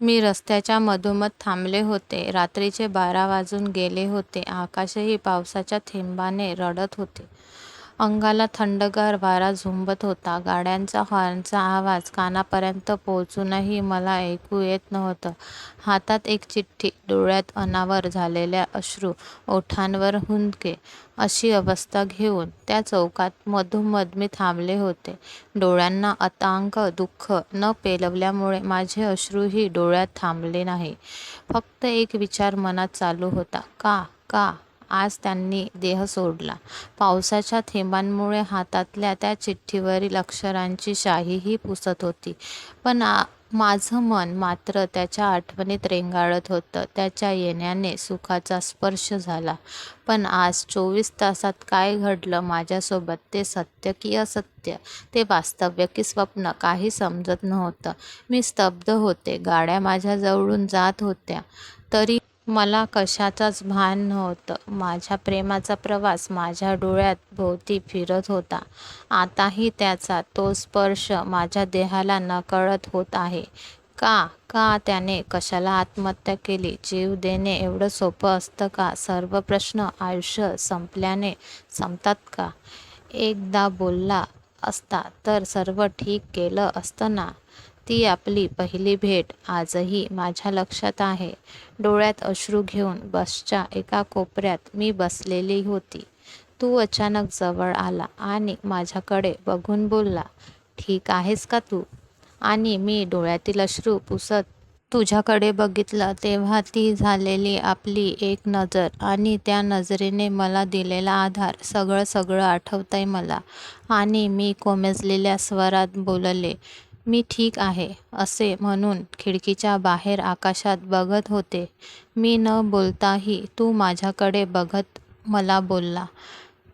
मी रस्त्याच्या मधोमध थांबले होते. रात्रीचे बारा वाजून गेले होते. आकाशही पावसाच्या थेंबाने रडत होते. अंगाला थंडगार वारा झुंबत होता. गाड्यांचा हॉर्नचा आवाज कानापर्यंत पोहोचूनही मला ऐकू येत नव्हतं. हातात एक चिठ्ठी, डोळ्यात अनावर झालेल्या अश्रू, ओठांवर हुंदके अशी अवस्था घेऊन त्या चौकात मधोमध मी थांबले होते. डोळ्यांना अतांक दुःख न पेलवल्यामुळे माझे अश्रूही डोळ्यात थांबले नाही. फक्त एक विचार मनात चालू होता, का, का आज त्यांनी देह सोडला? पावसाच्या थेंबांमुळे हातातल्या त्या चिठ्ठीवरील अक्षरांची शाहीही पुसत होती. पण माझं मन मात्र त्याच्या आठवणीत रेंगाळत होतं. त्याच्या येण्याने सुखाचा स्पर्श झाला. पण आज चोवीस तासात काय घडलं माझ्यासोबत ते सत्य की असत्य, ते वास्तव्य की स्वप्न काही समजत नव्हतं. मी स्तब्ध होते. गाड्या माझ्या जवळून जात होत्या तरी मला कशाचाच भान नव्हतं. माझ्या प्रेमाचा प्रवास माझ्या डोळ्यात भोवती फिरत होता. आताही त्याचा तो स्पर्श माझ्या देहाला नकळत होत आहे. का, का त्याने कशाला आत्महत्या केली? जीव देणे एवढं सोपं असतं का? सर्व प्रश्न आयुष्य संपल्याने संपतात का? एकदा बोलला असता तर सर्व ठीक केलं असतं ना? ती आपली पहिली भेट आजही माझ्या लक्षात आहे. डोळ्यात अश्रू घेऊन बसच्या एका कोपऱ्यात मी बसलेली होती. तू अचानक जवळ आला आणि माझ्याकडे बघून बोलला, ठीक आहेस का तू? आणि मी डोळ्यातील अश्रू पुसत तुझ्याकडे बघितलं तेव्हा ती झालेली आपली एक नजर आणि त्या नजरेने मला दिलेला आधार सगळं सगळं आठवतंय मला. आणि मी कोमेजलेल्या स्वरात बोलले, मी ठीक आहे असे म्हणून खिडकीच्या बाहेर आकाशात बघत होते. मी न बोलताही तू माझ्याकडे बघत मला बोलला,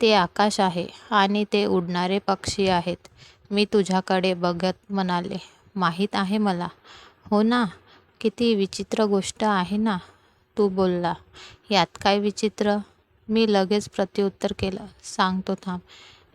ते आकाश आहे आणि ते उडणारे पक्षी आहेत. मी तुझ्याकडे बघत म्हणाले, माहीत आहे मला. हो ना? किती विचित्र गोष्ट आहे ना? तू बोलला, यात काय विचित्र? मी लगेच प्रत्युत्तर केलं, सांगतो थांब.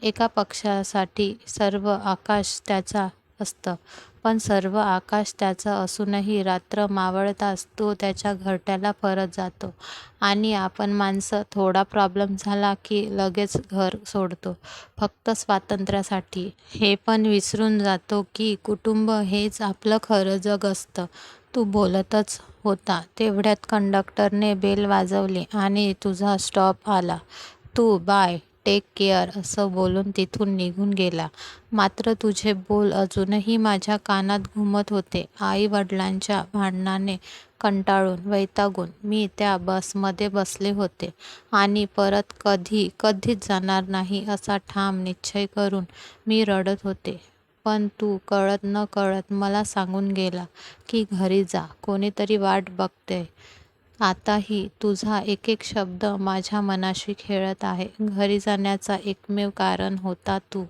एका पक्षासाठी सर्व आकाश त्याचा असतं. पण सर्व आकाश त्याचं असूनही रात्र मावळताच तो त्याच्या घरट्याला परत जातो. आणि आपण माणसं थोडा प्रॉब्लेम झाला की लगेच घर सोडतो, फक्त स्वातंत्र्यासाठी. हे पण विसरून जातो की कुटुंब हेच आपलं खरं जग असतं. तू बोलतच होता तेवढ्यात कंडक्टरने बेल वाजवली आणि तुझा स्टॉप आला. तू बाय, टेक केअर असं बोलून तिथून निघून गेला. मात्र तुझे बोल अजूनही माझ्या कानात घुमत होते. आई वडिलांच्या भांडणाने कंटाळून, वैतागून मी त्या बसमध्ये बसले होते आणि परत कधी कधीच जाणार नाही असा ठाम निश्चय करून मी रडत होते. पण तू कळत नकळत मला सांगून गेला की घरी जा, कोणीतरी वाट बघते आताही तुझा एकेक शब्द माझ्या मनाशी खेळत आहे. घरी जाण्याचा एकमेव कारण होता तू.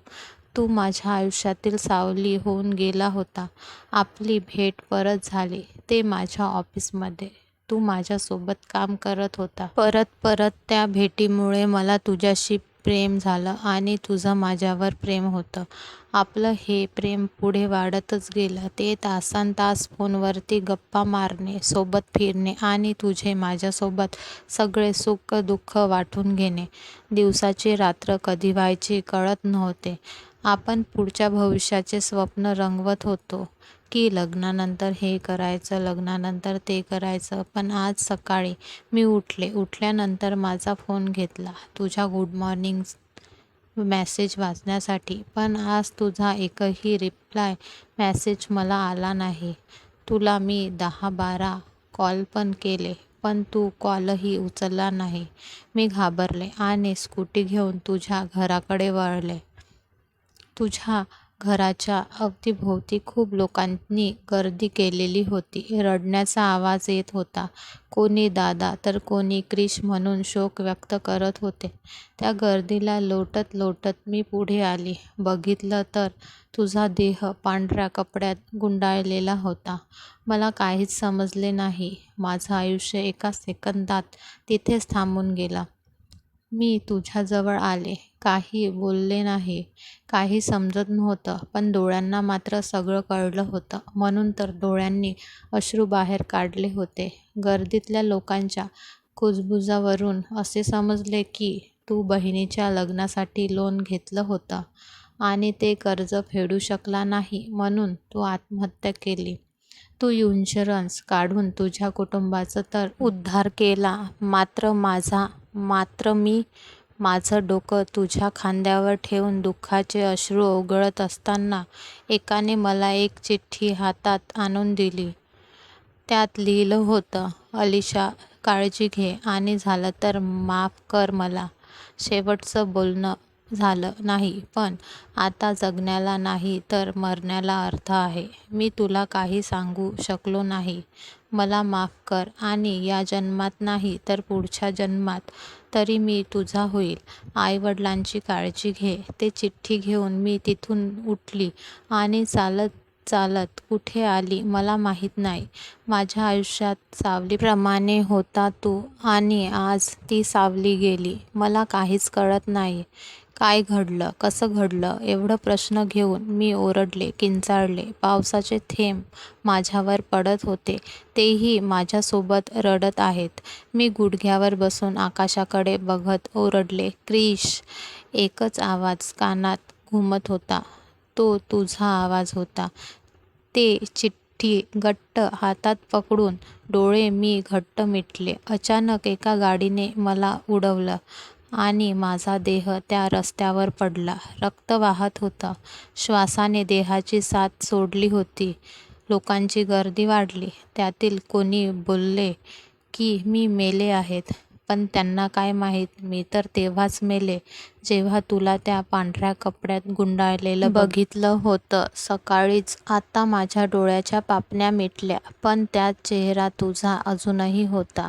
तू माझ्या आयुष्यातील सावली होऊन गेला होता. आपली भेट परत झाली ते माझ्या ऑफिसमध्ये. तू माझ्यासोबत काम करत होता. परत परत त्या भेटीमुळे मला तुझ्याशी प्रेम झालं आणि तुझं माझ्यावर प्रेम होतं. आपलं हे प्रेम पुढे वाढतच गेलं. ते तासांतास फोनवरती गप्पा मारणे, सोबत फिरणे आणि तुझे माझ्यासोबत सगळे सुख दुःख वाटून घेणे. दिवसाची रात्र कधी व्हायची कळत नव्हते. आपण पुढच्या भविष्याचे स्वप्न रंगवत होतो की लग्नानंतर हे करायचं, लग्नानंतर ते करायचं. पण आज सकाळी मी उठले. उठल्यानंतर माझा फोन घेतला तुझा गुड मॉर्निंग मॅसेज वाचण्यासाठी. पण आज तुझा एकही रिप्लाय मेसेज मला आला नाही. तुला मी दहा-बारा कॉल पण केले पण तू कॉलही उचलला नाही. मी घाबरले आणि स्कूटी घेऊन तुझ्या घराकडे वळले. तुझ्या घराच्या अवतीभोवती खूप लोकांनी गर्दी केलेली होती. रडण्याचा आवाज येत होता. कोणी दादा तर कोणी क्रिश म्हणून शोक व्यक्त करत होते. त्या गर्दीला लोटत लोटत मी पुढे आली. बघितलं तर तुझा देह पांढऱ्या कपड्यात गुंडाळलेला होता. मला काहीच समजले नाही. माझं आयुष्य एका सेकंदात तिथेच थांबून गेलं. मी तुझ्याजवळ आले. काही बोलले नाही. काही समजत नव्हतं. पण डोळ्यांना मात्र सगळं कळलं होतं. म्हणून तर डोळ्यांनी अश्रू बाहेर काढले होते. गर्दीतल्या लोकांच्या कुजबुजावरून असे समजले की तू बहिणीच्या लग्नासाठी लोन घेतलं होतं आणि ते कर्ज फेडू शकला नाही म्हणून तू आत्महत्या केली. तू इन्शुरन्स काढून तुझ्या कुटुंबाचा तर उद्धार केला मात्र माझा मात्र मी माझं डोकं तुझ्या खांद्यावर ठेवून दुःखाचे अश्रू ओघळत असताना एकाने मला एक चिठ्ठी हातात आणून दिली. त्यात लिहिलं होतं अलिशा काळजी घे आणि झालं तर माफ कर मला. शेवटचं बोलणं झालं नाही पण आता जगण्याला नाही तर मरण्याला अर्थ आहे. मी तुला काही सांगू शकलो नाही. मला माफ कर आणि या जन्मात नाही तर पुढच्या जन्मात तरी मी तुझा होईल. आईवडिलांची काळजी घे. ते चिठ्ठी घेऊन मी तिथून उठली आणि चालत चालत कुठे आली मला माहीत नाही. माझ्या आयुष्यात सावलीप्रमाणे होता तू आणि आज ती सावली गेली. मला काहीच कळत नाही काय घडलं? कसं घडलं? एवढं प्रश्न घेऊन मी ओरडले, किंचाळले. पावसाचे थेंब माझ्यावर पडत होते. तेही माझ्यासोबत रडत आहेत. मी गुडघ्यावर बसून आकाशाकडे बघत ओरडले, क्रिश! एकच आवाज कानात घुमत होता. तो तुझा आवाज होता. ते चिठ्ठी घट्ट हातात पकडून डोळे मी घट्ट मिटले. अचानक एका गाडीने मला उडवलं आणि माझा देह त्या रस्त्यावर पडला. रक्त वाहत होतं. श्वासाने देहाची साथ सोडली होती. लोकांची गर्दी वाढली. त्यातील कोणी बोलले की मी मेले आहेत. पण त्यांना काय माहीत मी तर तेव्हाच मेले जेव्हा तुला त्या पांढऱ्या कपड्यात गुंडाळलेलं बघितलं होतं सकाळीच. आता माझ्या डोळ्याच्या पापण्या मिटल्या पण त्यात चेहरा तुझा अजूनही होता.